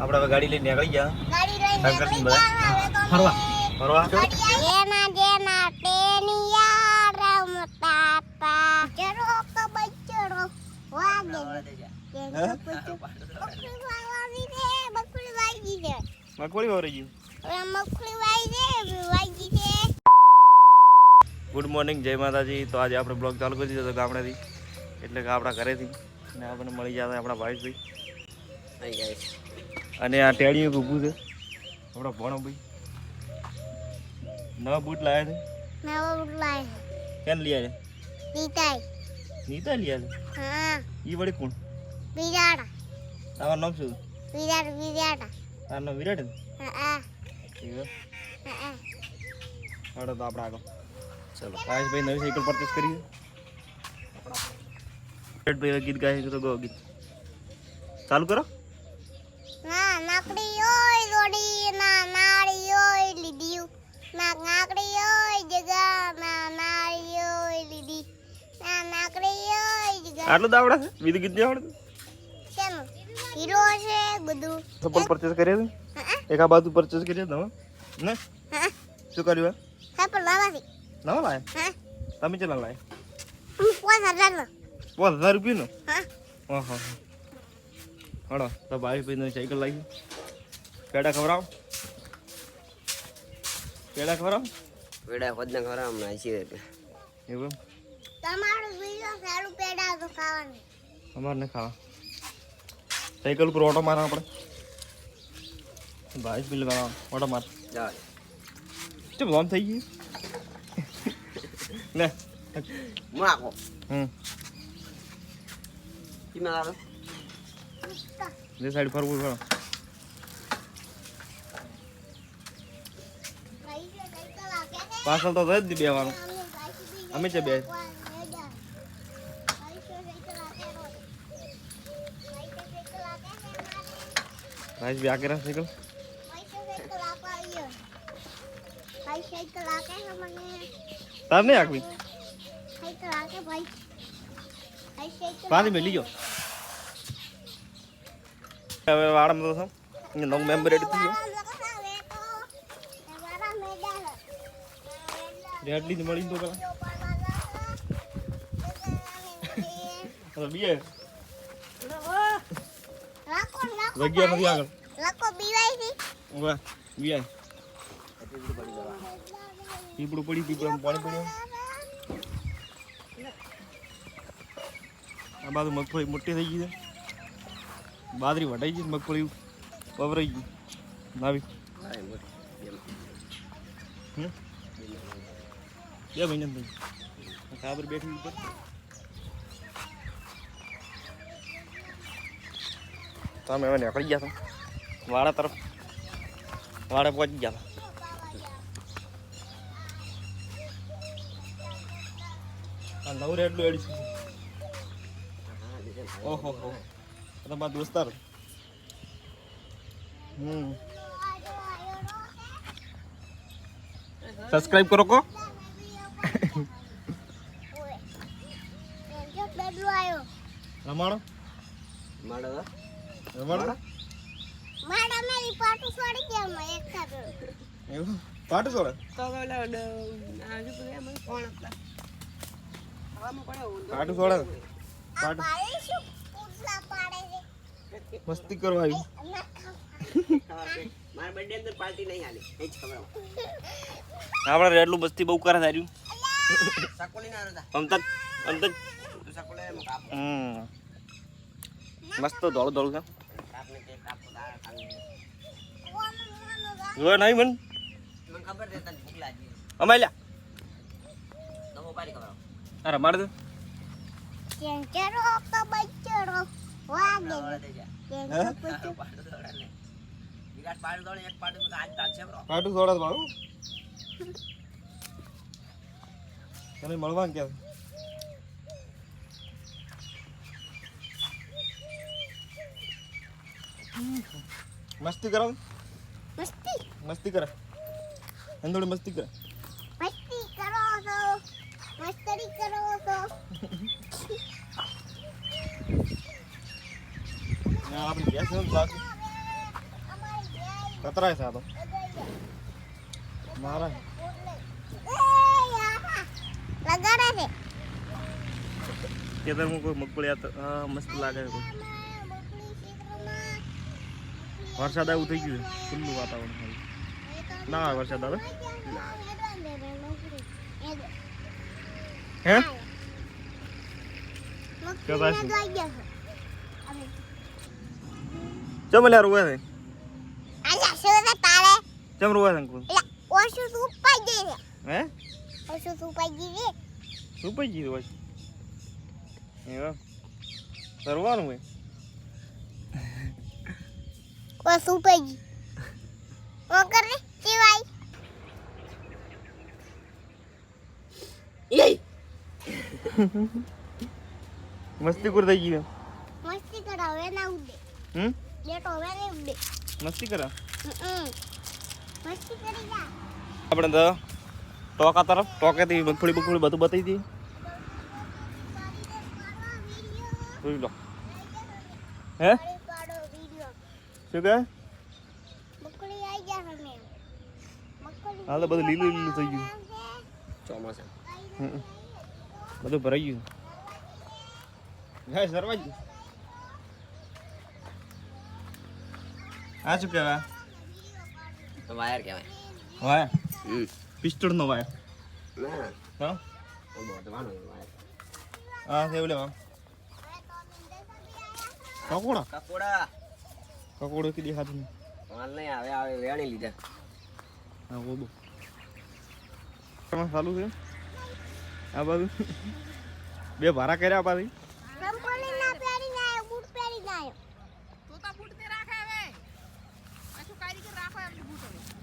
આપણે હવે ગાડી લઈને નીકળી ગયા. ગાડી લઈને નીકળી બધા? ગયા, હવે તો ફરવા. ફરવા? મગફળી વાવરી ગયું. હવે મગફળી વાગી છે વાગી છે ગુડ મોર્નિંગ જય માતાજી. તો આજે આપણે બ્લોગ ચાલુ કરી દીધો ગામડેથી. એટલે કે આપણા ઘરેથી. અને આપણને મળી જતા આપણા ભાઈ અને આ ટેડીઓ ઊભું છે. આપણો ભણો ભાઈ નવા બૂટ લાવ્યા છે? નવો ઉડલાય કેમ લઈ આવ્યા પીતાય નીતા લઈ આવ્યા હા. ઈ વળી કોણ? બિરાડા તારું નામ શું? બિરાડ બિરાડા તારું નામ વિરાટ હા હા. હા હાડો તો આપણે આગળ. ચલો ભાઈ નવી સાયકલ પરચેસ કરી ભાઈ ગીત ગાય તો ગો ગીત? ચાલુ કરો. ના નાકડી ઓય દોડી ના નાળી ઓય લીધી. ના નાકડી ઓય જગા ના નાળી ઓય લીધી. ના નાકડી ઓય જગા આટલું તો આવડે છે? બીજું કીધું આવડતું? શેનું હીરો છે બધું. ચપ્પલ પરચેસ કર્યા હા છે એક આ બાજુ પરચેસ કર્યા તમે ને? હા શું કર્યું હા પણ લાવાથી. નવા લાયા. હા. તમે ચેલા લાયા? પાંચ હજારનો પાંચ હજાર રૂપિયાનો? હા. ઓહો. હડો તો ભાઈ ભાઈ સાયકલ લાવી. પેડા ખવડાવો. પેડા ખવડાવો. પેડા ખોદને ખરા હમણાં એસી રૂપિયા એવું તમારું બીજો સારું પેડા તો ખાવાનું. અમારે ને ખાવા. સાયકલ ઉપર ઓટો મારા આપણે ભાઈ બિલ કરવા ઓટો માર. જા ચમ લોન થઈ ગઈ લે. માકો હમ. કિના આવે જે સાઈડ ફરવું ફરો. પાછળ તો જ બેવાનું. અમે છે બે. ભાઈ બી આગળ સાયકલ. તાર નહીં આગવી પાછી મેલી ગયો. હવે વાળામાં તો નવું મેમ્બર એડ થઈ ગયો. રેડલી જ મળી તો પેલા. બીએ. જગ્યા નથી આગળ. લકો બીવાય છે ઊભા બીએ પીપળું પડી પીપળું પાણી પડ્યું. આ બાજુ મગફળી મોટી થઈ ગઈ છે. બાદરી વટાઈ ગઈ મગફળી વવરાઈ ગઈ. નાવી બે મહિના ભાઈ કાબર બેઠી ઉપર. તમે હવે નીકળી ગયા છો? વાડા તરફ. વાડે પહોંચી ગયા હતા નવ રેડલું એડી છે. ઓહો હો. તમારા દોસ્તાર હમ. સબસ્ક્રાઇબ કરો કો. રમાડો. માડો રમાડો. મારા મારી પાટું છોડી ગયા મેં એક ખાતો એવું? પાટું છોડે? તો ઓલા આજુ તો એમ કોણ હતા? હવામાં પડ્યો પાટું છોડે? પાટું. પાડે શું પૂછલા પાડે છે. મસ્તી કરવા આવી. ના ખાવ. મારા બર્થડે અંદર પાર્ટી નહીં આલી એ જ ખબર. આપણે રેડલું મસ્તી બહુ કરે એમ કાપ હમ. મસ્ત ધોળું ધોળું છે. જોવે નહીં મન? અમાય લ્યા. પાડી આ રમાડ દે જાય. પાડો દોડે પાડો દોડે એક પાડો આજ છે બ્રો. પાટું છોડે બાબુ. તને મળવાનું ક્યાં? મસ્તી કરો મસ્તી? મસ્તી કરે. અંદોડી મસ્તી કરે. મસ્તી કરો તો. મસ્તરી કરો છો આપણે ગેસ નથી લાગતું કતરાય છે આ તો. મારા. લગાડે છે. ખેતરમાં કોઈ મગફળી આ હા મસ્ત લાગે છે. વરસાદ આવું થઈ ગયું છે. ખુલ્લું વાતાવરણ. ના વરસાદ આવે? હે? ચમ લ્યા રૂવા તારે? ચમ રૂવા છે અંકુર હે? શું પઈ ગયું હોય. એવા. સરવાનું ભાઈ મસ્તી કર થઈ ગયું મસ્તી કરાવે ના ઉડે. હમ? બેટો હવે ઉડે. મસ્તી કરા. હમ. મસ્તી કરી જા. આપણે તો ટોકા તરફ ટોકેથી મગફળી બગફળી બધું બતાવી દઈએ જોઈ લો હે પાડો વિડિયો શું કહે મકડી આઈ જા હમે મકડી હાલ તો બધું લીલું લીલું થઈ ગયું ચોમાસા હમ. બધું ભરાઈ ગયું હા સરવાઈ ગયું આ શું કહેવાય તો વાયર કહેવાય વાય હમ પિસ્ટલ નો વાય. ના હા? તો વાયર હા એવું લેવા કકોડા? કકોડા. કકોડો કીધી હાથમાં. માલ નહીં આવે આવે વેણી લીધા. હા બોલો ચાલુ છે? આ બાજુ? બે ભારા કર્યા પાછી. ના પહેરી ના આયો બૂટ પહેરી ના આયો મગફળી ને હતા પેરમાં પેરમાં મકડી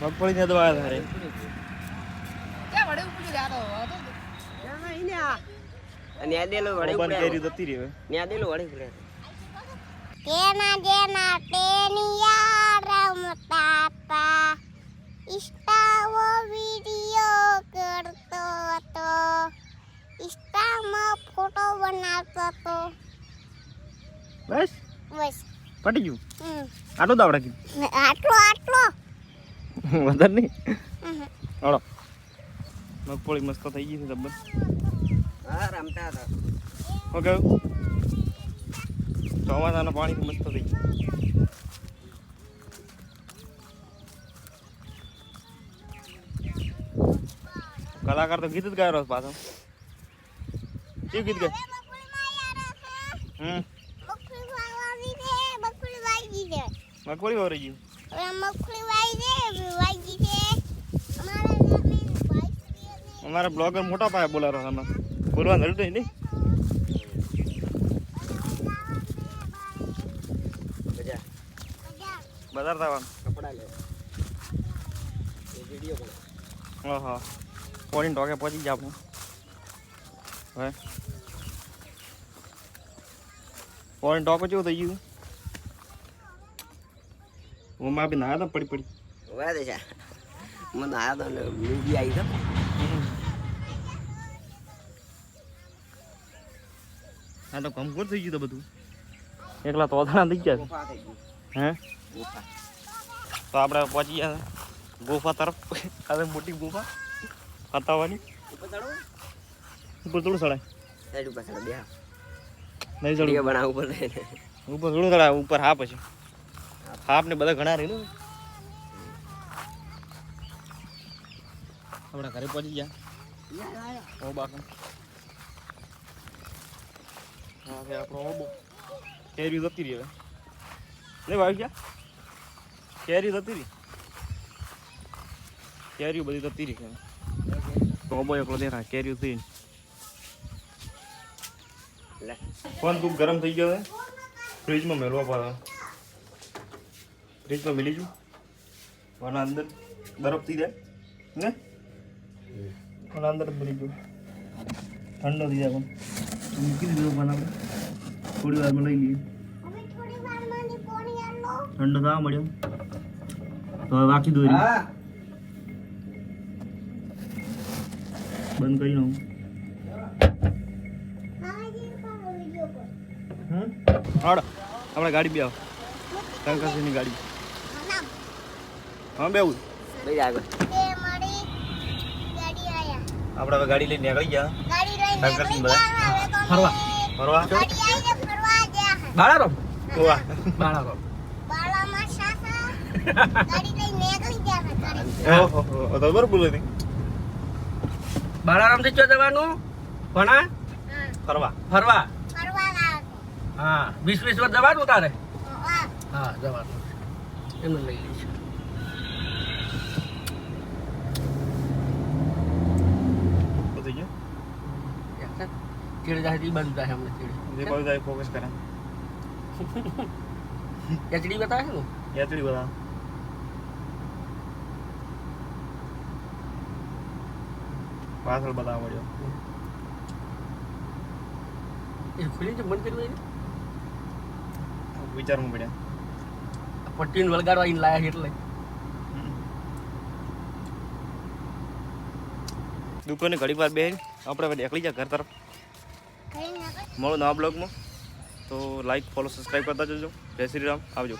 મગફળી ને દવા રહી હવે ન્યાદેલો વડે ઉપડ્યા કેના જેના ટેનિયા રમતા હતા ઇન્સ્ટાવો વિડિયો કરતો હતો ઇન્સ્ટામાં ફોટો બનાવતો હતો બસ? બસ. પટી ગયું? આટલું દાવડા કીધું ને આટલો આટલો. વધારે નહીં. હળો મગફળી મસ્ત થઈ ગઈ છે તબ્બત હા રમતા હતા. ઓકે ચોમાસાનું પાણી મસ્ત થઈ ગયું. કલાકાર તો ગીત જ ગાયો પાછો. શું ગીત ગાય. હમ. મગફળી વાવરી ગયું. અમારા બ્લોગર મોટા પાયે બોલારો તમે બોલવાનું હલતું નહીં બજાર થવાનું કપડા લે. વીડિયો પણ હા હા પોણી ટોકે પહોંચી જાય આપણે હવે પોણી ટોકો કેવું થઈ ગયું હું માં બી નાયા હતા પડી પડી વાદે છે મને નાયા તો ને મૂવી આવી તો હા તો કમકોર થઈ ગયું તો બધું એકલા તોતણા થઈ ગયા હે? ગુફા. તો આપણે પહોંચી ગયા ગુફા તરફ. હવે મોટી ગુફા. પતાવવાની ઉપર ચડો. ઉપર થોડું સડાય સાઈડ ઉપર સડાય બે નહીં ચડવું બનાવ ઉપર ઉપર થોડું ચડાય ઉપર હા પછી. હાપ ને બધા ઘણા રહી આપણા ઘરે પહોંચી ગયા. ઓ બાકી હા હવે આપણો ઓબો કેરી જતી રહી હવે. નહીં ભાઈ ગયા કેરી જતી રહી. કેરીઓ બધી જતી રહી ઓબો એકલો કેરીઓ થઈ લે ફોન તું ગરમ થઈ ગયો છે ફ્રીજમાં મેળવા પડે ફ્રીજમાં મેલી જુ અને અંદર બરફ થઈ જાય. ને? અને અંદર જ મેલી ઠંડો થઈ જાય પણ. મૂકી દીધો પણ આપણે થોડી વારમાં લઈ લઈએ. હવે ઠંડો થવા મળ્યો. તો હવે વાકી દોરી. બંધ કરી નાખું મામાજી પણ વિડિયો કોલ હમ હાડ. આપણે ગાડી બે આવો. ટંકસીની ગાડી. હા બેવું ભાઈ આગળ. આપણે હવે ગાડી લઈને નીકળી ગયા. ગાડી લઈને બધા? ફરવા. ફરવા? બાળારો આઈને બાળારો બાળામાં સાસા ગાડી લઈને નીકળી ગયા ઓહો હો, તો બરોબર બોલી નહીં બાળારામથી ચો જવાનું. ભણા ફરવા. ફરવા. હા વીસ વીસ વર્ષ જવાનું તારે? હા. હા જવાનું. એમને લઈ લઈશું. ચીડ જાય બંધ થાય અમને ચીડ. જે કોઈ જાય ફોકસ કરે. એચડી બતાવે છે ને? એચડી બતાવે. પાછળ બતાવવા મળ્યો એ ખુલી છે બંધ કર્યું એને પડે. પડ્યા પટ્ટીને વળગાડવા એને લાયા એટલે. દુકાને ઘડી વાર બેન આપણે હવે નીકળી જા ઘર તરફ. મળો નવા બ્લોગમાં. તો લાઈક ફોલો સબસ્ક્રાઈબ કરતા જજો. જય શ્રી રામ. આવજો.